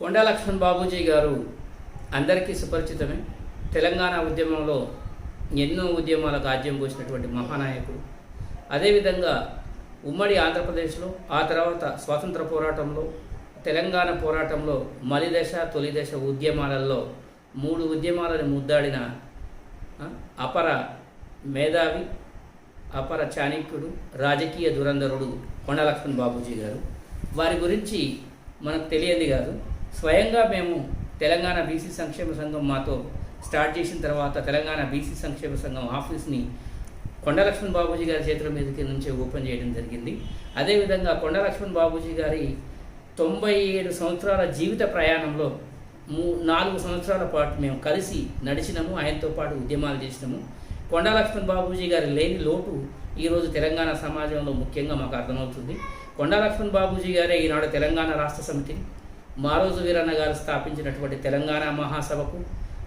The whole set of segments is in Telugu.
కొండా లక్ష్మణ్ బాబూజీ గారు అందరికీ సుపరిచితమే. తెలంగాణ ఉద్యమంలో ఎన్నో ఉద్యమాలకు ఆద్యం పోసినటువంటి మహానాయకుడు. అదేవిధంగా ఉమ్మడి ఆంధ్రప్రదేశ్లో ఆ తర్వాత స్వాతంత్ర పోరాటంలో తెలంగాణ పోరాటంలో మలి దశ తొలి దశ ఉద్యమాలలో మూడు ఉద్యమాలను ముద్దాడిన అపర మేధావి అపర చాణక్యుడు రాజకీయ దురంధరుడు కొండలక్ష్మణ్ బాబూజీ గారు. వారి గురించి మనకు తెలియదు కాదు. స్వయంగా మేము తెలంగాణ బీసీ సంక్షేమ సంఘం మాతో స్టార్ట్ చేసిన తర్వాత తెలంగాణ బీసీ సంక్షేమ సంఘం ఆఫీస్ని కొండ లక్ష్మణ్ బాబూజీ గారి చేతుల మీదకి నుంచి ఓపెన్ చేయడం జరిగింది. అదేవిధంగా కొండ లక్ష్మణ్ బాబూజీ గారి తొంభై ఏడు సంవత్సరాల జీవిత ప్రయాణంలో మూ నాలుగు సంవత్సరాల పాటు మేము కలిసి నడిచినాము ఆయనతో పాటు ఉద్యమాలు చేసినాము. కొండలక్ష్మణ్ బాబూజీ గారి లేని లోటు ఈరోజు తెలంగాణ సమాజంలో ముఖ్యంగా మాకు అర్థమవుతుంది. కొండలక్ష్మణ్ బాబూజీ గారే ఈనాడు తెలంగాణ రాష్ట్ర సమితిని మారోజు వీరన్న గారు స్థాపించినటువంటి తెలంగాణ మహాసభకు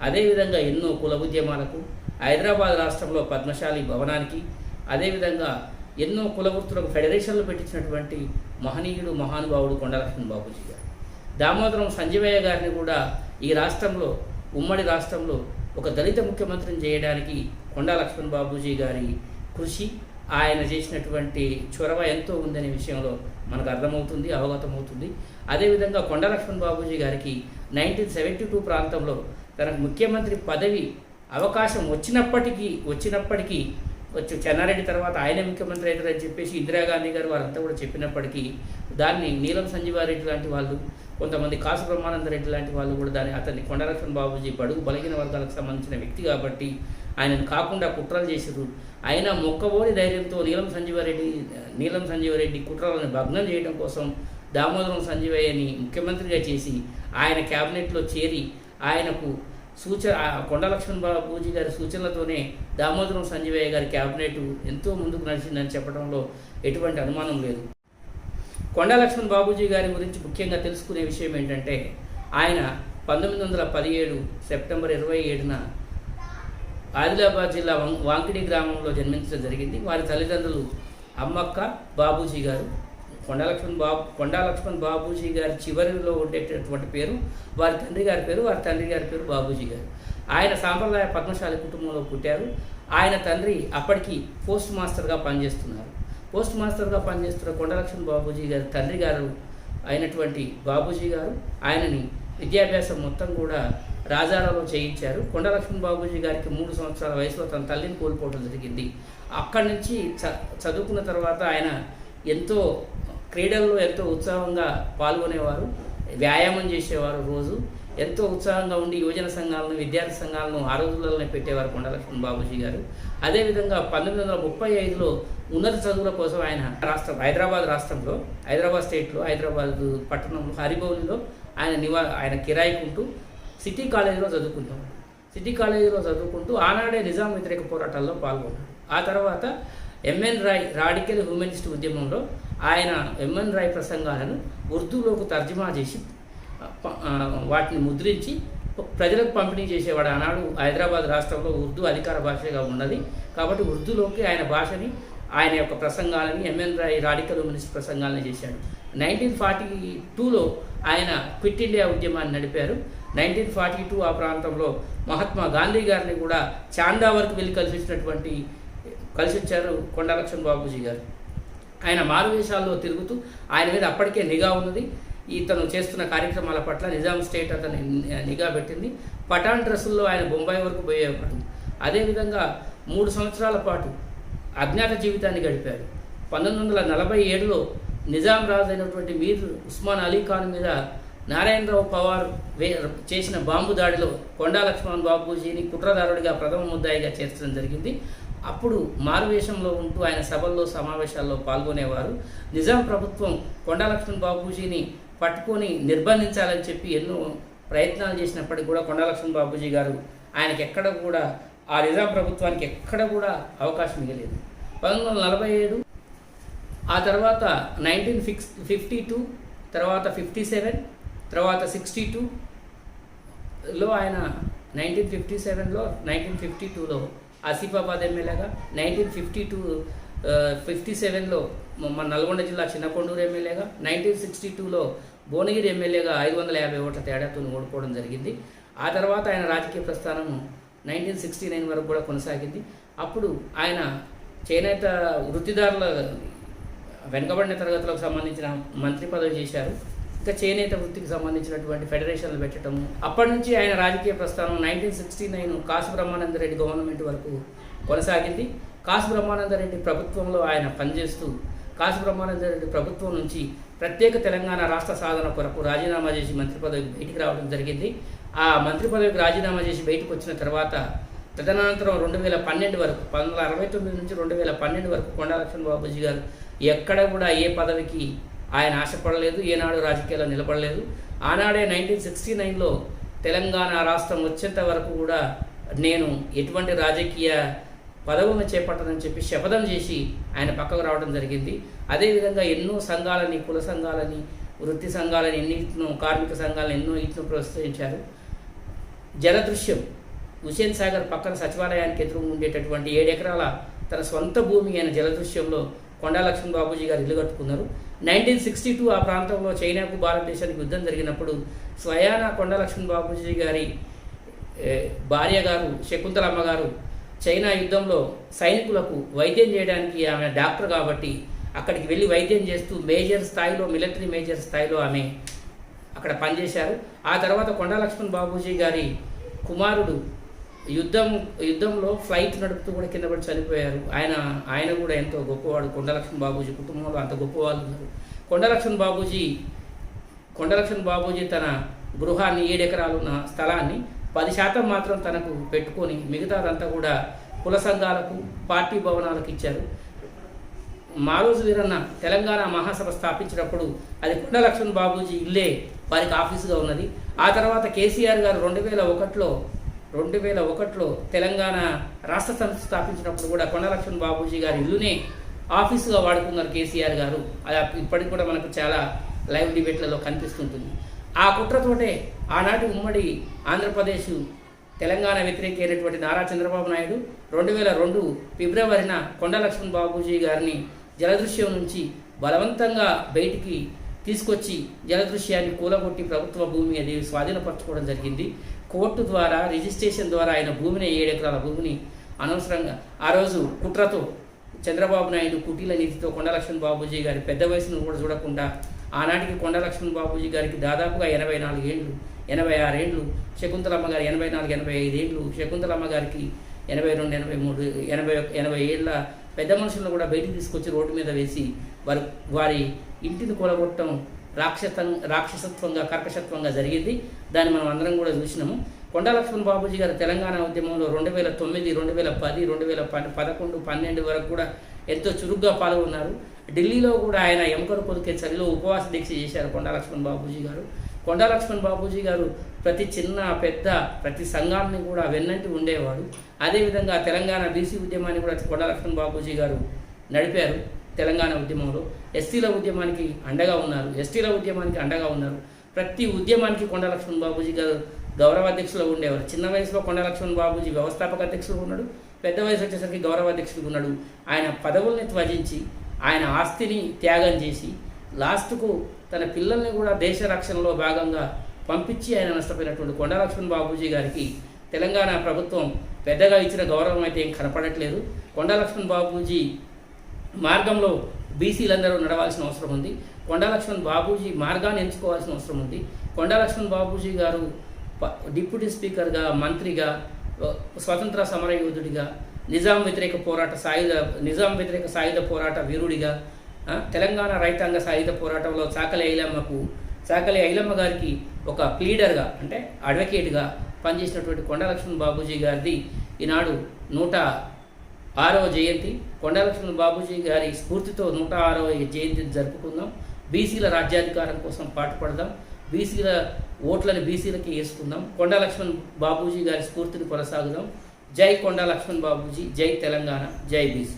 అదేవిధంగా ఎన్నో కుల ఉద్యమాలకు హైదరాబాద్ రాష్ట్రంలో పద్మశాలి భవనానికి అదేవిధంగా ఎన్నో కుల వృత్తులకు ఫెడరేషన్లు పెట్టించినటువంటి మహనీయుడు మహానుభావుడు కొండలక్ష్మణ బాబుజీ బాబూజీ గారు. దామోదరం సంజీవయ్య గారిని కూడా ఈ రాష్ట్రంలో ఉమ్మడి రాష్ట్రంలో ఒక దళిత ముఖ్యమంత్రిని చేయడానికి కొండా లక్ష్మణ్ బాబూజీ గారి కృషి ఆయన చేసినటువంటి చొరవ ఎంతో ఉందనే విషయంలో మనకు అర్థమవుతుంది అవగతమవుతుంది. అదేవిధంగా కొండ లక్ష్మణ్ బాబూజీ గారికి నైన్టీన్ సెవెంటీ టూ ప్రాంతంలో తనకు ముఖ్యమంత్రి పదవి అవకాశం వచ్చినప్పటికీ వచ్చినప్పటికీ వచ్చి చెన్నారెడ్డి తర్వాత ఆయన ముఖ్యమంత్రి అవుతారని చెప్పేసి ఇందిరాగాంధీ గారు వారంతా కూడా చెప్పినప్పటికీ దాన్ని నీలం సంజీవారెడ్డి లాంటి వాళ్ళు కొంతమంది కాసు బ్రహ్మానంద రెడ్డి లాంటి వాళ్ళు కూడా దాన్ని అతన్ని కొండలక్ష్మణ్ బాబుజీ బడుగు బలహీన వర్గాలకు సంబంధించిన వ్యక్తి కాబట్టి ఆయనను కాకుండా కుట్రలు చేశారు. అయినా మొక్కబోని ధైర్యంతో నీలం సంజీవారెడ్డి నీలం సంజీవారెడ్డి కుట్రలను భగ్నం చేయడం కోసం దామోదరం సంజీవయ్యని ముఖ్యమంత్రిగా చేసి ఆయన క్యాబినెట్లో చేరి ఆయనకు సూచన కొండలక్ష్మణ్ బాబూజీ గారి సూచనలతోనే దామోదరం సంజీవయ్య గారి క్యాబినెట్ ఎంతో ముందుకు నడిచిందని చెప్పడంలో ఎటువంటి అనుమానం లేదు. కొండ లక్ష్మణ్ బాబూజీ గారి గురించి ముఖ్యంగా తెలుసుకునే విషయం ఏంటంటే ఆయన పంతొమ్మిది వందల పదిహేడు సెప్టెంబర్ ఇరవై ఏడున ఆదిలాబాద్ జిల్లా వం- వాంకిడి గ్రామంలో జన్మించడం జరిగింది. వారి తల్లిదండ్రులు అమ్మక్క బాబూజీ గారు. కొండలక్ష్మణ్ బాబు కొండా లక్ష్మణ్ బాబూజీ గారి చివరిలో ఉండేటటువంటి పేరు వారి తండ్రి గారి పేరు వారి తండ్రి గారి పేరు బాబూజీ గారు. ఆయన సాంప్రదాయ పద్మశాలి కుటుంబంలో పుట్టారు. ఆయన తండ్రి అప్పటికి పోస్ట్ మాస్టర్గా పనిచేస్తున్నారు. పోస్ట్ మాస్టర్గా పనిచేస్తున్న కొండలక్ష్మణ్ బాబుజీ బాబూజీ గారి తండ్రి గారు అయినటువంటి బాబూజీ గారు ఆయనని విద్యాభ్యాసం మొత్తం కూడా రాజారాలో చేయించారు. కొండలక్ష్మణ్ బాబుజీ బాబూజీ గారికి మూడు సంవత్సరాల వయసులో తన తల్లిని కోల్పోవడం జరిగింది. అక్కడి నుంచి చ చదువుకున్న తర్వాత ఆయన ఎంతో క్రీడల్లో ఎంతో ఉత్సాహంగా పాల్గొనేవారు వ్యాయామం చేసేవారు రోజు. ఎంతో ఉత్సాహంగా ఉండి యువజన సంఘాలను విద్యార్థి సంఘాలను ఆ రోజుల్లోనే పెట్టేవారు కొండలక్ష్మణ్ బాబుజీ గారు. అదేవిధంగా పంతొమ్మిది వందల ముప్పై ఐదులో ఉన్నత చదువుల కోసం ఆయన రాష్ట్రం హైదరాబాద్ రాష్ట్రంలో హైదరాబాద్ స్టేట్లో హైదరాబాద్ పట్టణంలో హరిభవన్లో ఆయన నివా ఆయన కిరాయికుంటూ సిటీ కాలేజీలో చదువుకుంటాం సిటీ కాలేజీలో చదువుకుంటూ ఆనాడే నిజాం వ్యతిరేక పోరాటాల్లో పాల్గొన్నాడు ఆ తర్వాత ఎంఎన్ రాయ్ రాడికల్ హ్యూమనిస్ట్ ఉద్యమంలో ఆయన ఎంఎన్ రాయ్ ప్రసంగాలను ఉర్దూలోకి తర్జుమా చేసి వాటిని ముద్రించి ప్రజలకు పంపిణీ చేసేవాడు. ఆనాడు హైదరాబాద్ రాష్ట్రంలో ఉర్దూ అధికార భాషగా ఉన్నది. కాబట్టి ఉర్దూలోకి ఆయన భాషని ఆయన యొక్క ప్రసంగాలని M N Roy radical humanist ప్రసంగాలని చేశాడు. నైన్టీన్ ఫార్టీ టూలో ఆయన క్విట్ ఇండియా ఉద్యమాన్ని నడిపారు. నైన్టీన్ ఫార్టీ టూ ఆ ప్రాంతంలో మహాత్మా గాంధీ గారిని కూడా చాందా వరకు వెళ్ళి కలిసి వచ్చినటువంటి కలిసి వచ్చారు కొండలక్ష్మణ్ బాబూజీ గారు. ఆయన మారువేషాల్లో తిరుగుతూ ఆయన మీద అప్పటికే నిఘా ఉన్నది. ఇతను చేస్తున్న కార్యక్రమాల పట్ల నిజాం స్టేట్ అతని నిఘా పెట్టింది. పఠాన్ డ్రెస్సుల్లో ఆయన బొంబాయి వరకు పోయేవాడు అదేవిధంగా మూడు సంవత్సరాల పాటు అజ్ఞాత జీవితాన్ని గడిపాడు. పంతొమ్మిది వందల నలభై ఏడులో నిజాం రాజు అయినటువంటి మీర్ ఉస్మాన్ అలీ ఖాన్ మీద నారాయణరావు పవార్ వే చేసిన బాంబు దాడిలో కొండా లక్ష్మణ్ బాబూజీని కుట్రదారుడిగా ప్రథమ ముద్దాయిగా చేర్చడం జరిగింది. అప్పుడు మారువేషంలో ఉంటూ ఆయన సభల్లో సమావేశాల్లో పాల్గొనేవారు. నిజాం ప్రభుత్వం కొండా లక్ష్మణ్ బాబూజీని పట్టుకొని నిర్బంధించాలని చెప్పి ఎన్నో ప్రయత్నాలు చేసినప్పటికీ కూడా కొండలక్ష్మణ్ బాబూజీ గారు ఆయనకి ఎక్కడ కూడా ఆ నిజాం ప్రభుత్వానికి ఎక్కడ కూడా అవకాశం ఇవ్వలేదు. పంతొమ్మిది వందల నలభై ఏడు ఆ తర్వాత నైన్టీన్ ఫిక్స్ ఫిఫ్టీ టూ తర్వాత ఫిఫ్టీ సెవెన్ తర్వాత సిక్స్టీ టూలో ఆయన నైన్టీన్ ఫిఫ్టీ సెవెన్లో నైన్టీన్ ఫిఫ్టీ టూలో ఆసిఫాబాద్ ఎమ్మెల్యేగా నైన్టీన్ ఫిఫ్టీ టూ ఫిఫ్టీ సెవెన్లో మన నల్గొండ జిల్లా చిన్నకొండూరు ఎమ్మెల్యేగా నైన్టీన్ సిక్స్టీ టూలో భువనగిరి ఎమ్మెల్యేగా ఐదు వందల యాభై ఓట్ల తేడాతో ఓడిపోవడం జరిగింది. ఆ తర్వాత ఆయన రాజకీయ ప్రస్థానం నైన్టీన్ సిక్స్టీ నైన్ వరకు కూడా కొనసాగింది. అప్పుడు ఆయన చేనేత వృత్తిదారుల వెనుకబడిన తరగతులకు సంబంధించిన మంత్రి పదవి చేశారు. ఇంకా చేనేత వృత్తికి సంబంధించినటువంటి ఫెడరేషన్లు పెట్టడం. అప్పటి నుంచి ఆయన రాజకీయ ప్రస్థానం nineteen sixty nine Kasu Brahmananda Reddy government వరకు కొనసాగింది. కాసు బ్రహ్మానందరెడ్డి ప్రభుత్వంలో ఆయన పనిచేస్తూ కాసు బ్రహ్మానందరెడ్డి ప్రభుత్వం నుంచి ప్రత్యేక తెలంగాణ రాష్ట్ర సాధన కొరకు రాజీనామా చేసి మంత్రి పదవికి బయటికి రావడం జరిగింది. ఆ మంత్రి పదవికి రాజీనామా చేసి బయటకు వచ్చిన తర్వాత తదనంతరం రెండు వేల పన్నెండు వరకు పంతొమ్మిది అరవై తొమ్మిది నుంచి రెండు వేల పన్నెండు వరకు కొండా లక్ష్మణ్ గారు ఎక్కడ కూడా ఏ పదవికి ఆయన ఆశపడలేదు ఏనాడు రాజకీయాల్లో నిలబడలేదు. ఆనాడే నైన్టీన్ సిక్స్టీ నైన్లో తెలంగాణ రాష్ట్రం వచ్చేంత వరకు కూడా నేను ఎటువంటి రాజకీయ పదవులను చేపట్టదని చెప్పి శపథం చేసి ఆయన పక్కకు రావడం జరిగింది. అదేవిధంగా ఎన్నో సంఘాలని కుల సంఘాలని వృత్తి సంఘాలని ఎన్నిటినో కార్మిక సంఘాలను ఎన్నో ఇట్ను ప్రోత్సహించారు. జలదృశ్యం. హుసేన్ సాగర్ పక్కన సచివాలయానికి ఎదురు ఉండేటటువంటి ఏడు ఎకరాల తన సొంత భూమి అయిన జలదృశ్యంలో కొండా లక్ష్మణ్ బాబూజీ గారు ఇల్లు కట్టుకున్నారు. నైన్టీన్ సిక్స్టీ టూ ఆ ప్రాంతంలో చైనాకు భారతదేశానికి యుద్ధం జరిగినప్పుడు స్వయాన కొండా లక్ష్మణ్ బాబూజీ గారి భార్య గారు శకుంతలమ్మ గారు చైనా యుద్ధంలో సైనికులకు వైద్యం చేయడానికి ఆమె డాక్టర్ కాబట్టి అక్కడికి వెళ్ళి వైద్యం చేస్తూ మేజర్ స్థాయిలో మిలిటరీ మేజర్ స్థాయిలో ఆమె అక్కడ పనిచేశారు. ఆ తర్వాత కొండా లక్ష్మణ్ బాబూజీ గారి కుమారుడు యుద్ధం యుద్ధంలో ఫ్లైట్ నడుపుతూ కూడా కింద పడి చనిపోయారు. ఆయన ఆయన కూడా ఎంతో గొప్పవాడు. కొండలక్ష్మణ్ బాబూజీ కుటుంబంలో అంత గొప్పవాళ్ళు ఉన్నారు. బాబూజీ కొండలక్ష్మణ్ బాబూజీ తన గృహాన్ని ఏడెకరాలు ఉన్న స్థలాన్ని పది శాతం మాత్రం తనకు పెట్టుకొని మిగతాదంతా కూడా కుల సంఘాలకు పార్టీ భవనాలకు ఇచ్చారు. మారోజు వీరన్న తెలంగాణ మహాసభ స్థాపించినప్పుడు అది కుండలక్ష్మణ్ బాబూజీ ఇల్లే వారికి ఆఫీసుగా ఉన్నది. ఆ తర్వాత కేసీఆర్ గారు రెండు వేల ఒకటిలో రెండు వేల ఒకటిలో తెలంగాణ రాష్ట్ర సమితి స్థాపించినప్పుడు కూడా కొండలక్ష్మణ్ బాబూజీ గారి ఇల్లునే ఆఫీసుగా వాడుకున్నారు కేసీఆర్ గారు. అది ఇప్పటికి కూడా మనకు చాలా లైవ్ డిబేట్లలో కనిపిస్తుంటుంది. ఆ కుట్రతోటే ఆనాటి ఉమ్మడి ఆంధ్రప్రదేశ్ తెలంగాణ వ్యతిరేక అయినటువంటి నారా చంద్రబాబు నాయుడు రెండు వేల రెండు ఫిబ్రవరిన కొండలక్ష్మణ్ బాబూజీ గారిని జలదృశ్యం నుంచి బలవంతంగా బయటికి తీసుకొచ్చి జలదృశ్యాన్ని కూలగొట్టి ప్రభుత్వ భూమి అది స్వాధీనపరచుకోవడం జరిగింది. కోర్టు ద్వారా రిజిస్ట్రేషన్ ద్వారా ఆయన భూమిని ఏడు ఎకరాల భూమిని అనవసరంగా ఆ రోజు కుట్రతో చంద్రబాబు నాయుడు కుటీల నీతితో కొండలక్ష్మణ్ బాబూజీ గారి పెద్ద వయసును కూడా చూడకుండా ఆనాటికి కొండ లక్ష్మణ్ బాబూజీ గారికి దాదాపుగా ఎనభై నాలుగేండ్లు ఎనభై ఆరేండ్లు శకుంతలమ్మ గారు ఎనభై నాలుగు ఎనభై ఐదు శకుంతలమ్మ గారికి ఎనభై రెండు ఎనభై మూడు ఎనభై ఎనభై ఏళ్ళ పెద్ద మనుషులను కూడా బయటికి తీసుకొచ్చి రోడ్డు మీద వేసి వారి వారి ఇంటిని కూలగొట్టడం రాక్షసం రాక్షసత్వంగా కర్కశత్వంగా జరిగింది. దాన్ని మనం అందరం కూడా చూసినాము. కొండా లక్ష్మణ్ బాబూజీ గారు తెలంగాణ ఉద్యమంలో రెండు వేల తొమ్మిది రెండు వేల పది రెండు వేల పదకొండు పన్నెండు వరకు కూడా ఎంతో చురుగ్గా పాల్గొన్నారు. ఢిల్లీలో కూడా ఆయన ఎముకలు కొలికే చలిలో ఉపవాస దీక్ష చేశారు కొండా లక్ష్మణ్ బాబూజీ గారు. కొండా లక్ష్మణ్ బాబూజీ గారు ప్రతి చిన్న పెద్ద ప్రతి సంఘాన్ని కూడా వెన్నంటి ఉండేవాడు. అదేవిధంగా తెలంగాణ బీసీ ఉద్యమాన్ని కూడా కొండా లక్ష్మణ్ బాబూజీ గారు నడిపారు తెలంగాణ ఉద్యమంలో. ఎస్టీల ఉద్యమానికి అండగా ఉన్నారు. ఎస్టీల ఉద్యమానికి అండగా ఉన్నారు. ప్రతి ఉద్యమానికి కొండ లక్ష్మణ్ బాబూజీ గారు గౌరవ అధ్యక్షులు ఉండేవారు. చిన్న వయసులో కొండ లక్ష్మణ్ బాబూజీ వ్యవస్థాపక అధ్యక్షులు ఉన్నాడు. పెద్ద వయసు వచ్చేసరికి గౌరవ అధ్యక్షుడు ఉన్నాడు. ఆయన పదవుల్ని త్వజించి ఆయన ఆస్తిని త్యాగం చేసి లాస్ట్కు తన పిల్లల్ని కూడా దేశ రక్షణలో భాగంగా పంపించి ఆయన నష్టపోయినటువంటి కొండ లక్ష్మణ్ బాబూజీ గారికి తెలంగాణ ప్రభుత్వం పెద్దగా ఇచ్చిన గౌరవం అయితే ఏం కనపడట్లేదు. కొండ లక్ష్మణ్ బాబూజీ మార్గంలో బీసీలందరూ నడవాల్సిన అవసరం ఉంది. కొండలక్ష్మణ్ బాబూజీ మార్గాన్ని ఎంచుకోవాల్సిన అవసరం ఉంది. కొండలక్ష్మణ్ బాబూజీ గారు డిప్యూటీ స్పీకర్గా మంత్రిగా స్వతంత్ర సమర యోధుడిగా నిజాం వ్యతిరేక పోరాట సాయుధ నిజాం వ్యతిరేక సాయుధ పోరాట వీరుడిగా తెలంగాణ రైతాంగ సాయుధ పోరాటంలో చాకలి ఐలమ్మకు చాకలి ఐలమ్మ గారికి ఒక ప్లీడర్గా అంటే అడ్వకేట్గా పనిచేసినటువంటి కొండలక్ష్మణ్ బాబూజీ గారిది ఈనాడు నూట ఆరవ జయంతి. కొండలక్ష్మణ్ బాబూజీ గారి స్ఫూర్తితో నూట ఆరవ జయంతిని జరుపుకుందాం. బీసీల రాజ్యాధికారం కోసం పాటుపడదాం. బీసీల ఓట్లను బీసీలకి వేసుకుందాం. కొండలక్ష్మణ్ బాబూజీ గారి స్ఫూర్తిని కొనసాగుదాం. జై కొండ లక్ష్మణ్ బాబుజీ జై తెలంగాణ జై బీసీ